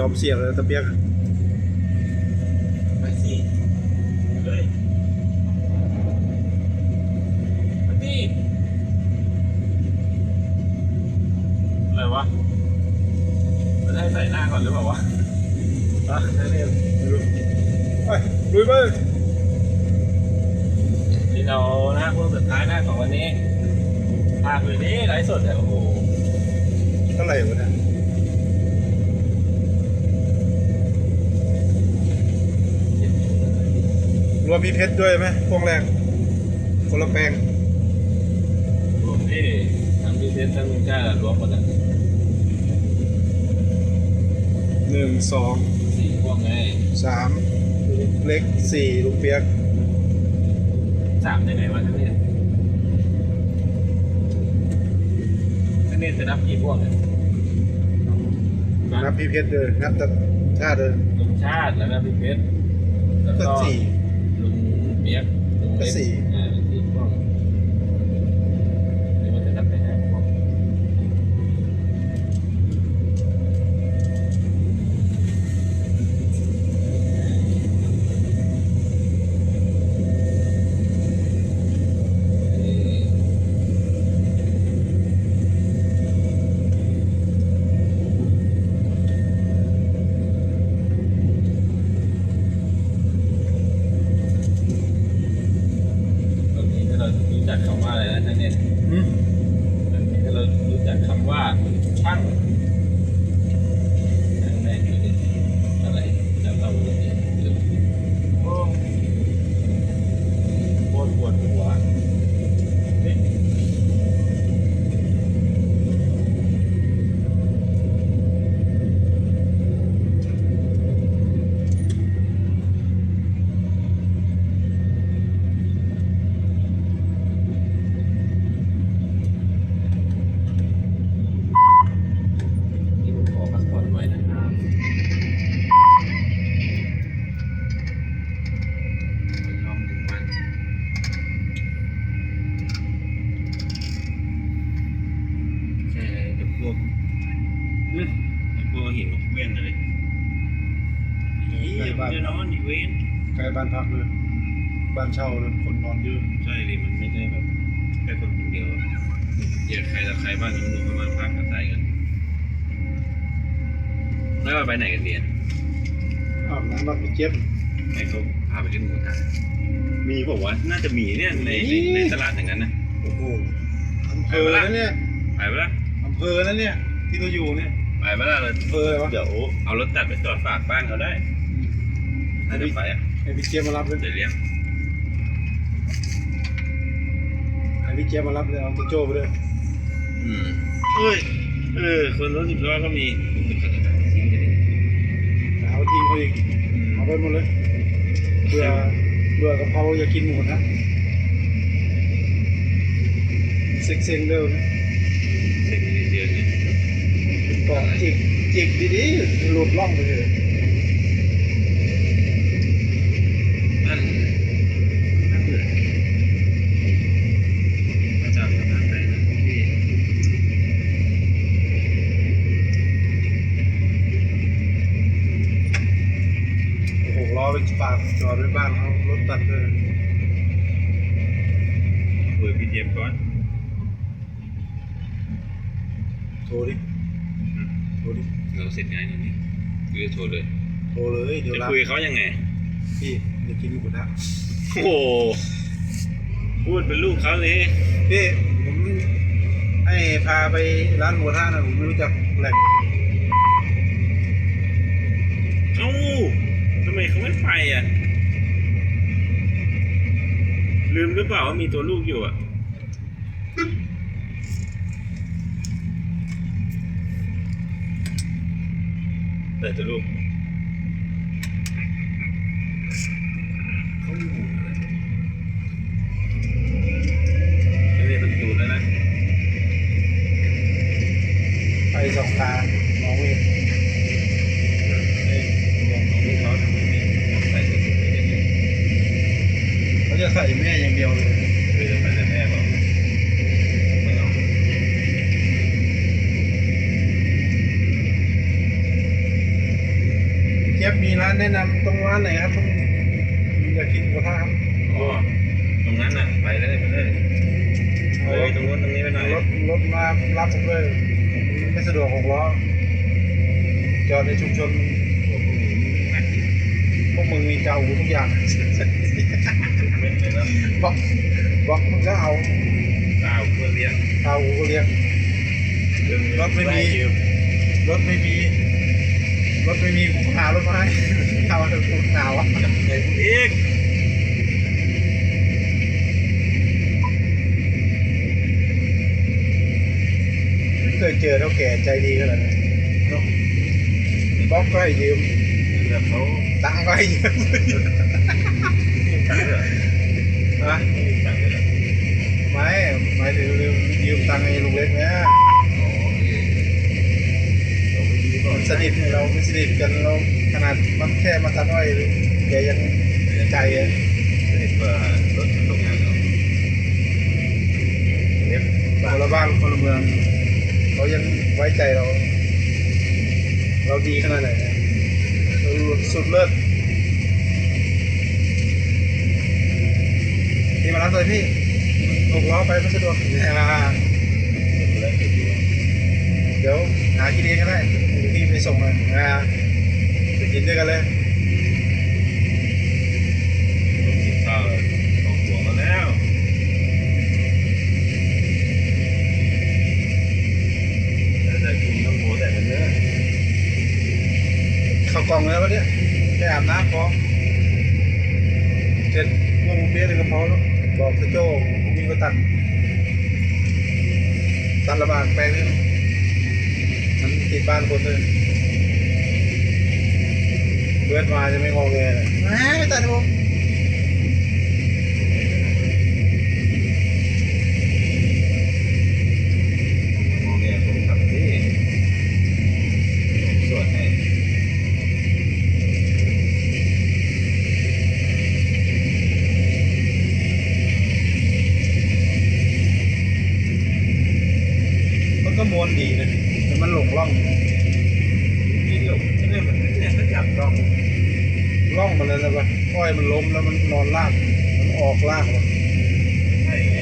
ยอมเสี่ยงเลยตะเปียกอะไปสิเลยมาดิอะไรวะมันให้ใส่หน้าก่อนหรือเปล่าวะอะนั่นเองไม่รู้ไปลุยไปที่เราหน้าพวกสุดท้ายหน้าของวันนี้ภาคเลยนี่ไลฟ์สดเนี่ยโอ้โหเท่าไหร่วะเนี่ย รวมมีเพชรด้วยไหมพวงแรกคนละแปลงรวมที่ทั้งพิเศษทั้งชาติรวมหมดอะหนึ่งสองสี่พวกไงสามเล็กสี่ลูกเปียกสามได้ไงวะท่านเนี่ยท่านเนี่ยจะนับกี่พวกเนี่ยนับพี่เพชรเลยนับแต่ชาติเลยลุงชาติแล้วก็พี่เพชรแล้วก็ก็สี่ ลุง เว้นใกล้บ้านพักเลยบ้านเช่าเลยคนนอนเยอะใช่ดิมันไม่ใช่แบบแค่คนคนเดียวเดี๋ยวใครต่อใครบ้านนู้นก็มาพักอาศัยกัน แล้วเราไปไหนกันดีอะอาบน้ำบ้านพี่เจี๊ยบให้เขาพาไปเล่นหมูกระทะมีบอกว่าน่าจะมีเนี่ยในในในตลาดอย่างนั้นนะโอ้โหอำเภอนะเนี่ยไปปะล่ะอำเภอนะเนี่ยที่เราอยู่เนี่ยไปปะล่ะเราอำเภออะไรวะเดี๋ยวเอารถตัดไปจอดฝากบ้านเขาได้ ถ้าจะไปอะให้พี่เจี๊ยบมารับเลยเดี๋ยวเลี้ยงให้พี่เจี๊ยบมารับเลยเอาตัวโจ้ไปด้วยอืมเอ้ยเออคนรถสิบล้อก็มีเอาทิ้งเขาอีกเอาไปหมดเลยเบื่อเบื่อกะเพราอยากกินหมูนะเซ็งๆเร็วนะเด็กเดียวนี่เกาะจิกจิกดีๆหลุดล่องไปเลย จอดไว้บ้านเขารถตัดเลยคุยพี่เจี๊ยบก่อนโทรดิโทรดิเราเสร็จงานอย่างนี้คุยโทรเลยโทรเลยเดี๋ยวจะรับคุยกับเขายังไง พี่อยากกินหมูกระทะโอ้โหพูดเป็นลูกเขาเลยพี่ผมให้พาไปร้านหมูกระทะนะผมไม่รู้จักแหล่ง อะ ลืมหรือเปล่าว่ามีตัวลูกอยู่อะแต่ตัวลูกเขาอยู่ แนะนำตรงร้านไหนครับผมอยากกินหมูกระทะครับอ๋อตรงนั้นน่ะไปเลยไปเลยเลยตรงนู้นตรงนี้ไปหน่อยรถรถมารับผมด้วยผมไม่สะดวกหกล้อจอดในชุมชนพวกมึงมีเจ้าหูทุกอย่างเม็ดเลยนะบล็อกบล็อกมึงก็เอาเก้าเพื่อเลี้ยงเอาหูก็เรียกรถไม่มีรถไม่มี รถไม่มีกูหารถมาให้เอาเถอะกูหนาวอะจับใจกูเองไม่เคยเจอเท่าแก่ใจดีขนาดนั้นเนอะบล็อกก็ให้ยืมแบบเขาตังค์ก็ให้ยืมตังค์ด้วยนะตังค์ด้วยไม่หมายถึงยืมยืมตังค์ไอ้ลุงเล็กเนี่ย สนิทเราไม่สนิทกันเราขนาดมันแค่มาตัดอ้อยแกยังใจอะสนิทกว่ารถตกงานเราเว็บคนละบ้านคนละเมืองเขายังไว้ใจเรา เราดีขนาดไหนเราสุดเลิศพี่มารับเลยพี่หกล้อไปไม่สะดวกเนี่ยนะแล้วติดอยู่เดี๋ยวหากินเองก็ได้ เดี๋ยวพี่ไปส่งเลยนะไปกินด้วยกันเลยกินข้าวออกหัวมาแล้วจะกินต้องโมแต่เป็นเนื้อเข้ากล่องแล้ววะเนี่ยไปอาบน้ำพอเสร็จวงเบี้ยเลยก็พอแล้วบอกตะโจ้มีก็ตัดตัดระบาดแปลงนี่มันติดบ้านคนเลย เบิร์ดมาจะไม่งอแงเลยแหมไม่ตัดผมมองเนี่ยผมทำที่ส่วนให้มันก็มวนดีนะแต่มันหลงล่องที่หลบเนี่ยมันเนี่ ยับร่องร่องมาเลยนะวะอ้อยมันล้มแล้วมันนอนลากมันออกลากวะใช่ไง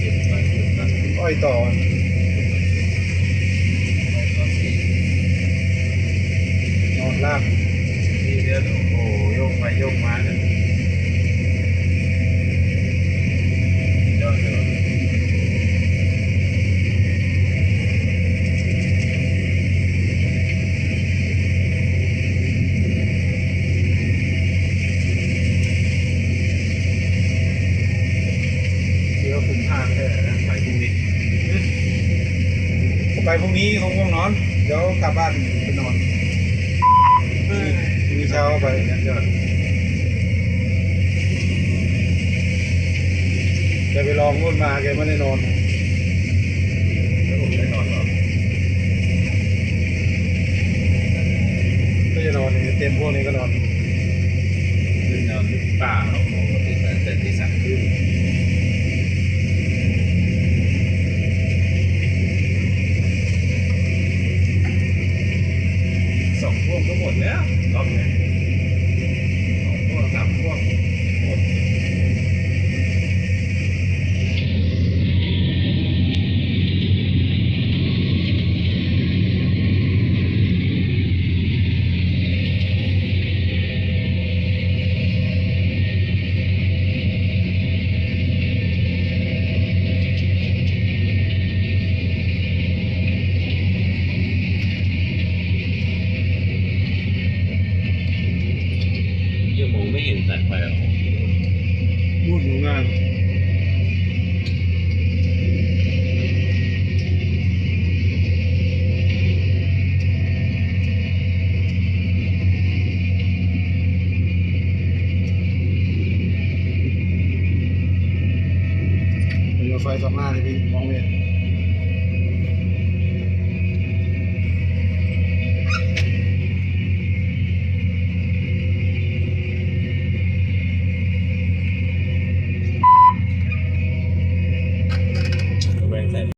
เก็บไปเก็บไปอ้อยต่อตอนอนลากที่เดือนโอ้โหโยกไปโยกมาเนี่ย พรุ่งนี้คงง่วงนอน เดี๋ยวกลับบ้านไปนอนพรุ่งนี้เช้าไปเยอดแกไปลองนู่นมาแกไม่ได้นอนแล้วผมได้นอนหรอก็จะนอนเต็มพวกนี้ก็นอนได้นอนป่าโอ้โหตื่นแต่แต่ที่สามครึ่ง อง ไม่เห็นสายไฟหรอกพูดอยู่งานไฟสองหน้าเลยพี่มองไม่เห็น